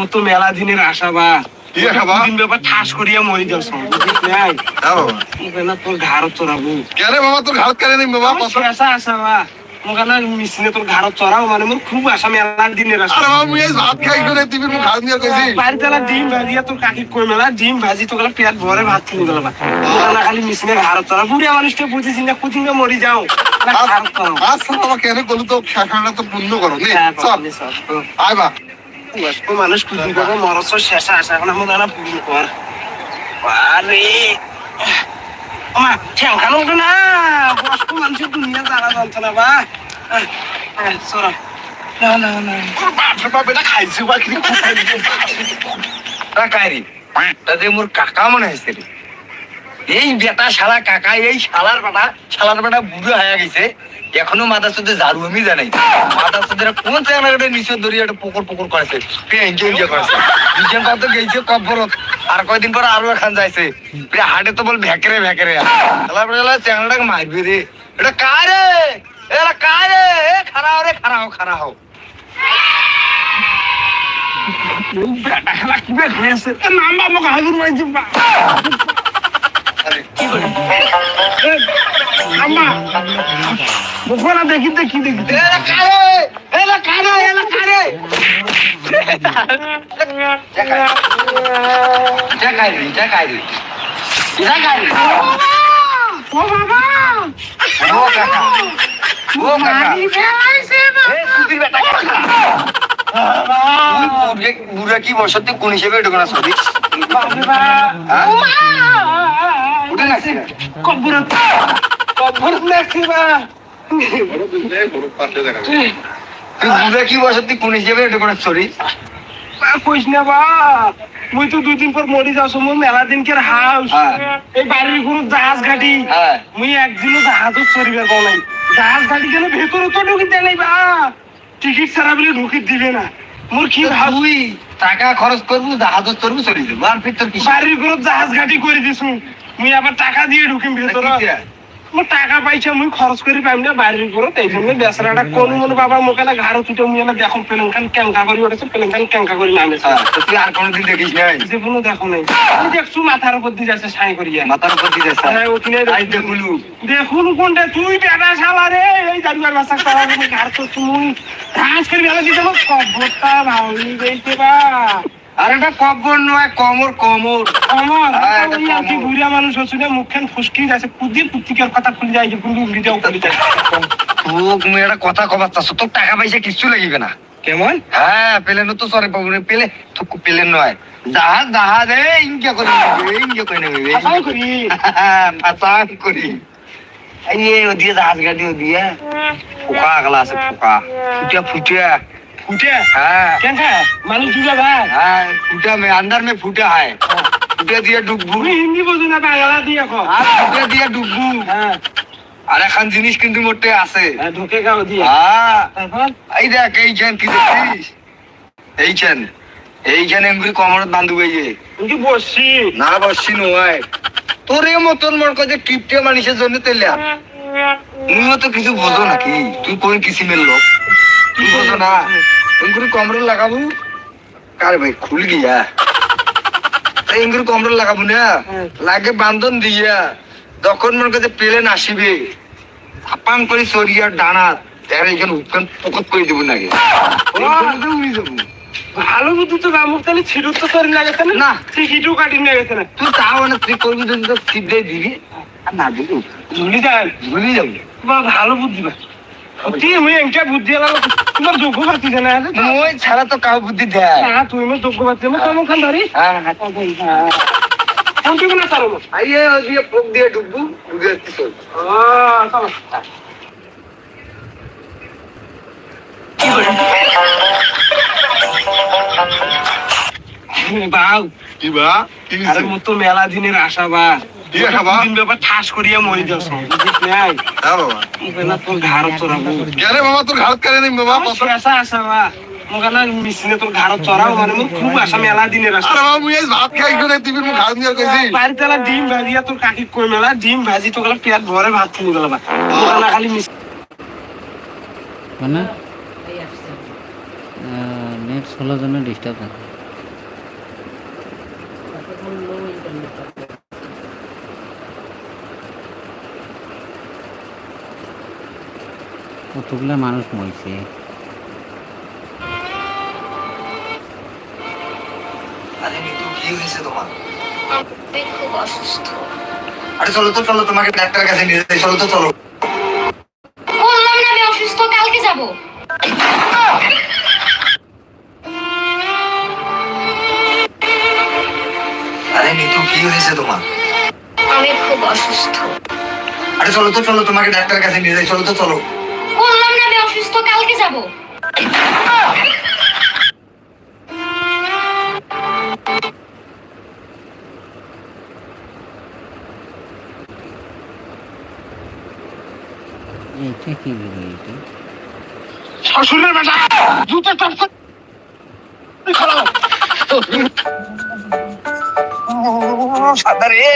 মতো মেলা দিনের আশা বা। কি আশা বা? দুদিন ব্যাপার ঠাস করিয়া মরি যাস বুঝিস নাই? হ্যাঁ বাবা। মুখে না তোর ঘাড় চড়াবো কেন বাবা তোর ঘাট কেন বাবা? আমার আশা বা। মুখে মিশিনে তোর ঘাড় চড়াও মানে মোর খুব আশা মেলা দিনের আশা। আরে বাবা মুই ভাত খাই করে টিভির মুখ ঘাট নিয়ে কইছি ডিম ভাজিয়া তোর কাকি কই মেলা? ডিম ভাজি তো গেলা পেট ভরে ভাত কিনে গেল খালি মিশিনে ঘাড় চড়া বুড়িয়া মানুষটা বুঝেছি না কুচিং মরি যাও। আচ্ছা বাবা কেন বলু তো? খেখাটা তো পূর্ণ করো নে হ্যাঁ, চল। আয় বা। মানুষ করব মরস শেষা আসা এখন আমার দানা পুজো কর। আরে মা ঠেংখানো উঠে না। বয়স্ক মানুষের দুনিয়া জানা জানতো না বা সরা না না না। তোর বাপ এটা খাইছে বা কি? কাকারি তাতে মোর কাকা মনে হয়েছে রে। এই বেটা শালা কাকা, এই শালার বেটা শালার বেটা বুড়ো হয়ে গেছে। এখনও মাথা সাথে ঝাড়ু আমি জানাই মাথা সাথে কোন চ্যাংড়াটা নিচে ধরিয়ে একটা পুকুর পুকুর করেছে। দুজন পর তো গেছে আর কয়দিন পর আরও এখান যাইছে। হাটে তো বল ভেকরে ভেকরে। শালার বেটা চ্যাংড়াটাকে মারবি রে। এটা কারে? এটা কারে? এ খারাও রে, খারাও বেটা খেলা কি বেট আমাকে হাজুর বা আরে কি করে আম্মা মুখলা দেখি দেখি দেখি বুড়ে কি বসতে কোন হিসেবে এটা কোনা ছবি উঠে নাকি কবরত কবরত নাকি বা বড় পাশে দেখা তুই বুড়া কি কোন কোনা মুই তো দুই দিন পর মরি যাচ্ছ মুই মেলা দিন কের হাউস। এই বাড়ির কোনো জাহাজ ঘাটি মুই একদিনও জাহাজও চড়িবার পাও জাহাজ ঘাটি গেলে ভেতরে তো ঢুকি নাই বা টিকিট ছাড়া বলে ঢুকি দিবে না মোর কি ভাব তুই টাকা খরচ করব জাহাজ করব চলে যাব আর ফির তোর কি? বাড়ির গ্রুপ জাহাজ ঘাটি করে দিছু মুই আবার টাকা দিয়ে ঢুকিম ভেতরে। মোর টাকা পাইছে মুই খরচ করে পাইম না বাড়ির উপরে তাই জন্য বেচারাটা কোন মনে বাবা মোকে না ঘাড় ছুটে মুই না দেখো পেলেন খান ক্যাঙ্কা করে উঠেছে পেলেন খান ক্যাঙ্কা করে নামেছে হ্যাঁ, তুই আর কোনোদিন দেখিস নাই? কোনো দেখো নাই। আমি দেখছু মাথার উপর দিয়ে যাচ্ছে সাই করিয়া মাথার উপর দিয়ে যাচ্ছে হ্যাঁ, ওখানে দেখুলু। দেখুন কোনটা তুই বেটা শালা রে এই জানুয়ার বাসা করা তুমি ঘাড় তো তুই ঘাস করে বেলা দিতে কবরটা ভাউলি গেছে বা। আর এটা কব্বর নয় কমর কমর। আমার হ্যাঁ, কি কমর। মানুষ হচ্ছে মুখখান ফুসকি যাচ্ছে কুদি পুতিকার কথা খুলে যায় যে গুন্ডু উড়িটাও খুলে যায় তোক মুই একটা কথা কবার চাচ্ছ তোর টাকা পয়সা কিচ্ছু লাগিবে না। কেমন? হ্যাঁ পেলেন তো সরে পাবো না পেলে তো পেলেন নয়। জাহাজ জাহাজ এ ইনকে করে ইনকে করে নেবে আশাই করি ফাঁসান করি। এই ওদিকে জাহাজ গাড়ি ওদিকে। ফোকা আগলা আছে ফোকা ফুটিয়া ফুটিয়া। ফুটে হ্যাঁ কেন মানুষ দুটা ভাই हाँ फूटा में अंदर में फूटा है फूटे दिया डुब्बू তুমি হিন্দি বোঝো না বাংলা দিয়ে কো আর ফুটে দিয়া ডুব্বু হ্যাঁ আর এখন জিনিস কিন্তু মোটে আছে হ্যাঁ, ঢুকে গাও দিয়ে হ্যাঁ তারপর এই দেখ এইখান কি দেখছিস এইখান এইখান এমনি কমরত বান্ধু গিয়ে তুমি কি বসছি না বসছি নয় তোর এ মতন মন করে কিপটে মানুষের জন্য তেলে তুমিও তো কিছু বোঝো নাকি তুই কোন কিসিমের লোক তুই বোঝো না এমনি কমরে লাগাবো? কারে ভাই খুল গিয়া। এমনি কমরে লাগাবো না? লাগে বান্ধন দিয়া। তখন মনে করছে প্লেন আসিবে আপান করে চরিয়া ডানা তার এখানে উৎকান পকত করে দেবো নাকি? উড়ি যাব। ভালো বুদ্ধি তো রামুক তাহলে ছিড়ু তো তোর না না। টিকিটও কাটি নিয়ে গেছে না তুই তাও না তুই করবি তো সিদ্ধে দিবি। আর না দিবি। ভুলি যাবি। ভালো বুদ্ধি বা। সত্যি আমি একটা বুদ্ধি এলাম তোমার যোগ্য পাচ্ছি না মই ছাড়া তো কাউ বুদ্ধি দেয়। না তুমি আমার যোগ্য পাচ্ছি আমি কেমন খান ধরি। হ্যাঁ হ্যাঁ। কোনটি কোনো সারো আইয়ে ওদিকে পোক দিয়ে ডুববু ডুবে যাচ্ছি তোর চলো বাউ। কি বা? কি আরে হইছে? মতো মেলা দিনের আশা বা কি আশা বা? দিন ব্যাপার ঠাস করিয়া মরি যাচ্ছ বুঝিস নাই? হ্যাঁ বাবা। মুখে তোর ঘাড় চড়াবো। কেন বাবা তোর ঘাট কেন নেই বাবা? কত শেষা আশা বা মুখে মিশিনে তোর ঘাড় চড়াও মানে মোর খুব আশা মেলা দিনের আশা আরে বাবা মুই আজ ভাত খাই করে টিভির মুখ ঘাট নিয়ে কইছি বাড়িতে এলা ডিম ভাজিয়া তোর কাকি কই মেলা? ডিম ভাজি তো গেলা পেট ভরে ভাত কিনে গেল বা খালি মিশ মানে? নেট স্লোর জন্য ডিস্টার্ব থাকে কতগুলো মানুষ মরছে? আরে নিতু কি হয়েছে তোমার? খুব অসুস্থ। আরে চলো তো চলো তোমাকে ডাক্তারের কাছে নিয়ে যাই। চলো তো চলো। বললাম না আমি অসুস্থ কালকে যাব। আরে নিতু কি হয়েছে তোমার? আমি খুব অসুস্থ। আরে চলো তো চলো তোমাকে ডাক্তারের কাছে নিয়ে যাই। চলো তো চলো। না আমি অসুস্থ কালকে যাব। এইটা কি ভিডিও এটা? শ্বশুরের বেটা জুতো খারাপ। সাদা রে।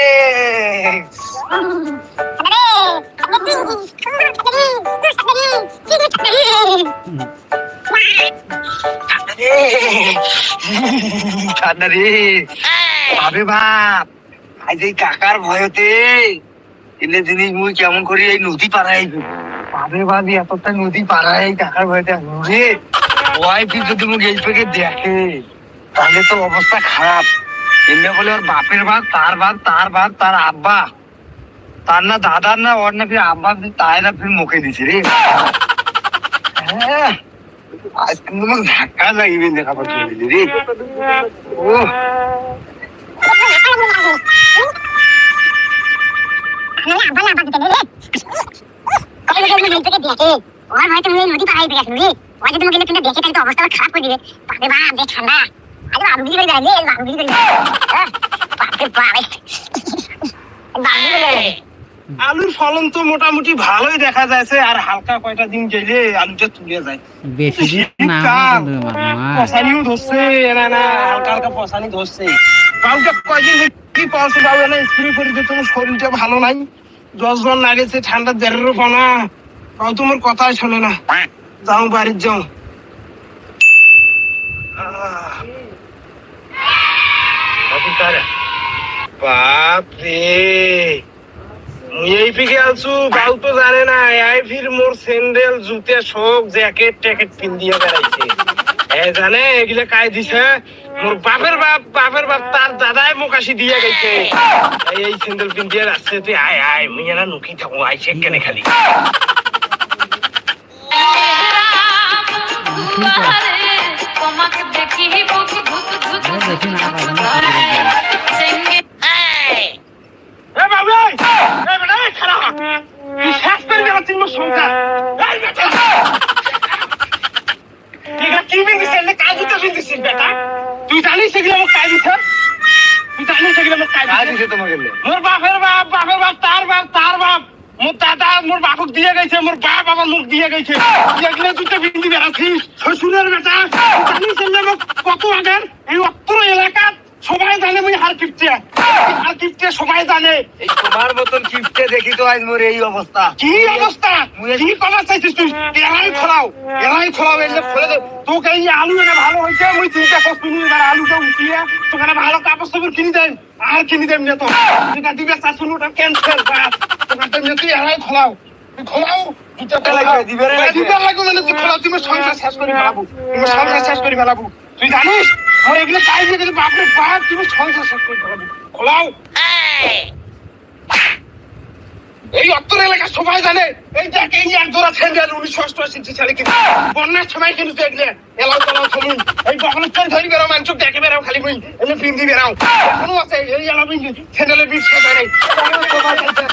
কেমন করি এই নদী এতটা নদী কাকার রে পেকে দেখে, তাহলে তো অবস্থা খারাপ। এমনি বলে ওর বাপের ভাত তার ভাত তার ভাত তার আব্বা। তার না দাদার না ওর না ফির আব্বা তাই না ফির মুখে দিছে রে হ্যাঁ আজ কিন্তু আমার ধাক্কা লাগিবে দেখা পাচ্ছি রে ও ওর হয়তো তুমি নদী পাহাড়ে পেয়ে আসবে ও যদি তোমাকে কিন্তু দেখে তাহলে তো অবস্থা খারাপ করে দিবে বাপরে বাপ বেশ ঠান্ডা আরে বাবু গিরি করে বাবু গিরি করে বাপরে বাপ বাবু গিরি করে আলুর ফলন তো মোটামুটি ভালোই দেখা যাচ্ছে আর হালকা কয়টা দিন গেলে আলুটা তুলে যায়। বেশি দিন না মামা পশানিও ধরছে না না হালকা হালকা পশানি ধরছে। কাউকে কয়দিন কি পালছে বাবু না স্প্রে করে দিয়ে তোমার শরীরটা ভালো নাই। দশ জন লাগেছে ঠান্ডা দেড়ের পানা। কাউ তোমার কথাই শোনে না। যাও বাড়ির যাও। আহ। এই আলছু বাউ তো জানে না এই ফির মোর স্যান্ডেল জুতে সব জ্যাকেট ট্যাকেট পিন দিয়ে বেড়াইছে। এ জানে এগুলা কাই দিছে? মোর বাপের বাপ বাপের বাপ তার দাদাই মুকাশি দিয়ে গেছে। এই এই স্যান্ডেল পিন দিয়ে রাস্তাতে তুই আয় আয় মুই না নুকি থাকো আই চেক কেনে খালি। তোমাকে দেখি বুক ধুক ধুক আরে তুই জানিস সেগুলো আমার কাজ দিতে তুই জানিস সেগুলো আমার কাজ দিছে তোমাকে মোর বাপের বাপ বাপের বাপ তার বাপ তার বাপ। মোর দাদা মোর বাপক দিয়ে গেছে মোর বাপ আমার মুখ দিয়ে গেছে। এগুলো তুই তো বিন্দি বেড়াচ্ছিস? শ্বশুরের বেটা। জানিস কত আগের এই অত্র এলাকা সবাই জানে মুই হার কিপটে। হার কিপটে সবাই জানে। এই তোমার মতন কিপটে দেখি তো আজ মোর এই অবস্থা। কি অবস্থা? কি কমার চাইছিস তুই? এলাই খোলাও এলাই খোলাও এলে খুলে দে। তোকে এই আলু এটা ভালো হয়েছে মুই চিন্তা করছি নি এবার আলুটা উঠিয়ে তোকে ভালো কাপড় সাপড় কিনে দেন আর কিনে দেন না তো। তুই দিবে চাষুন ওটা ক্যান্সেল বাস। তোকে তো তুই এলাই খোলাও। তুই খোলাও দুটা লাগবে, দিবে রে। দিতে লাগবে মানে তুই খোলাও তুমি সংসার শেষ করে ফেলাবো। তুমি সংসার শেষ করে ফেলাবো। তুই জানিস? আমার এগুলো কাজ দিয়ে গেলে বাপরে বাপ তুমি সংসার শেষ করে ফেলাবো খোলাও। এই অত্তর এলাকা সবাই জানে এই দেখ এই এক জোড়া স্যান্ডেল উনিশশো অষ্টআশি সালে কিনে। বন্যার সময় কিন্তু দেখলে এলাও তলাও থমুন এই চল ধরি বেরাও মাংস দেখে বেরাও খালি বই এনে পিন্দি বেরাও এখনও আছে এই এলাও পিন্দি স্যান্ডেলের বীজ খেতে নেই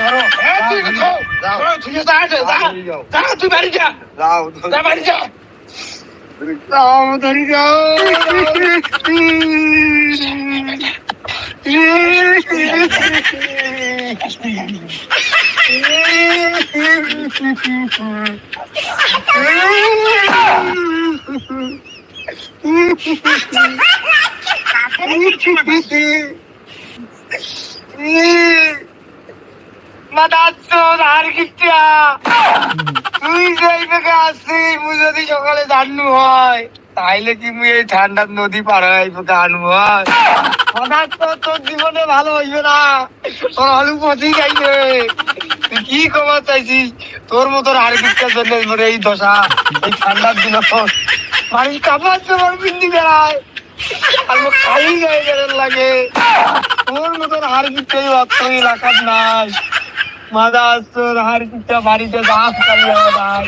ধরো হ্যাঁ তুই যাও। তুই যা যা তুই বাড়ি যা। যা বাড়ি যা। যাও। ধরি তুই যদি সকালে হয়, তাইলে কি মুই নদী হঠাৎ না। আলু কি কমার চাইছিস? তোর মতো আর মোর এই দশা এই ঠান্ডার দিন পিন্দি বেড়ায়। আর মোর খালি গায়ে লাগে। তোর মতন হার বিকার অত এলাকার নাই। মাদা তোর হার বিকার বাড়িতে দাস কালি নাই